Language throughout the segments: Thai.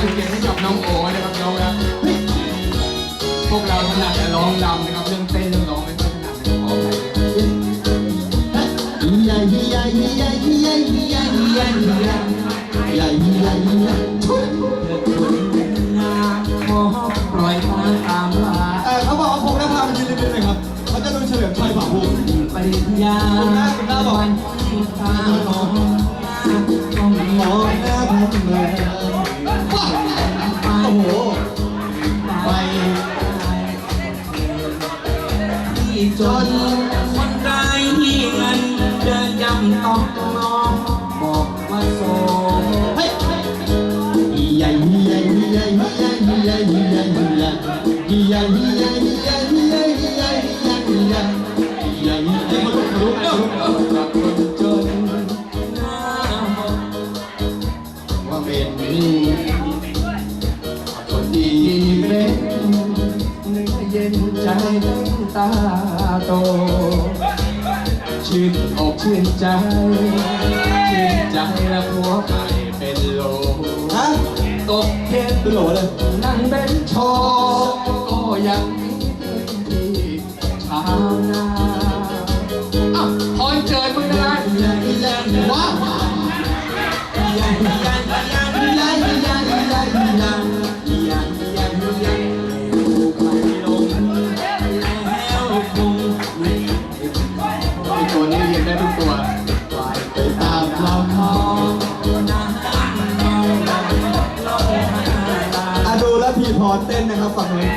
เป็นเกียรติให้กับน้องโอนะครับน้องนะพวกเราถนัดแต่ร้องรำนะครับเรื่องเต้นเรื่องร้องไม่ค่อยถนัดนะครับขออภัยด้วยใหญ่ใหญ่ใหญ่ใหญ่ใหญ่ใหญ่ใหญ่ใหญ่ใหญ่ใหญ่ใหญ่ใหญ่ทุกขอปล่อยทางตามลาเออเขาบอกว่าผมนภาพมันยืนริมๆหน่อยครับเขาจะดูเฉลิมชัยผ่าภูมิปริญญาคุณหน้าคุณหน้าบอกวันที่ตาหลงต้อง น คนไร้เงินเดินยำต้องนองบอกว่าโสดเฮ้ยใหญ่ใหญ่ใหญ่ใหญ่ใหญ่ใหญ่ใหญ่ใหญ่ ตั้งตาโต ชื่นอกชื่นใจ ชื่นใจและหัวใจเป็นโลฮะตกเทนเป็นโหลเลย นั่งเป็นโชว์ก็ยังมีที่ชาวนาอ้าวพรเจิดมึงอะไรว้า แล้วพีพรเต้นนะครับฝั่งนี้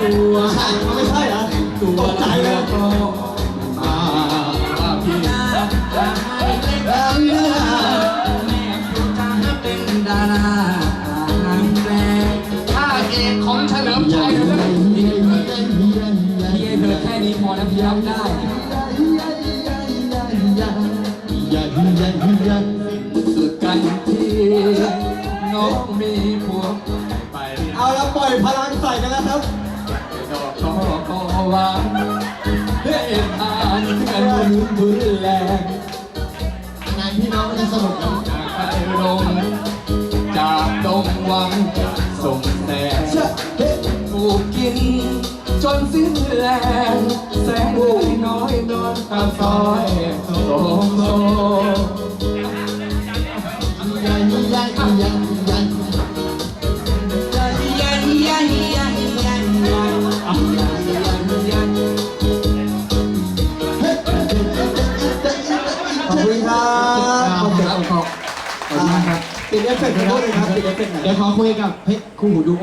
ตัวใช่ไม่ใช่เหรอตกใจเลยก็มาว่าพี่แล้วเนี่ยเป็นดาราหนังแปลถ้าเอกของเฉลิมชัยเลยพี่ให้เธอแค่นี้พอแล้วพี่รับได้สุดกันที่น้อง มีผัวไปเอาแล้วปล่อยพลังใส่กันแล้วครับดอกช่อก็หวานเพื่อเอ็นทานกันบุญบุญแรงงานพี่น้องจะสนุกนะจากไปลงจากดงวังส่งแสงเชื่อเฮ้ยถูกกิน จนสิ้นแรงแสงน้อยนอนตามซอยโซโซยั ครับโอเคขอบคุณครับ ติดเอฟเฟกต์ไปด้วยครับติดเอฟเฟกต์หน่อย เดี๋ยวขอคุยกับเพชรคู่หูดู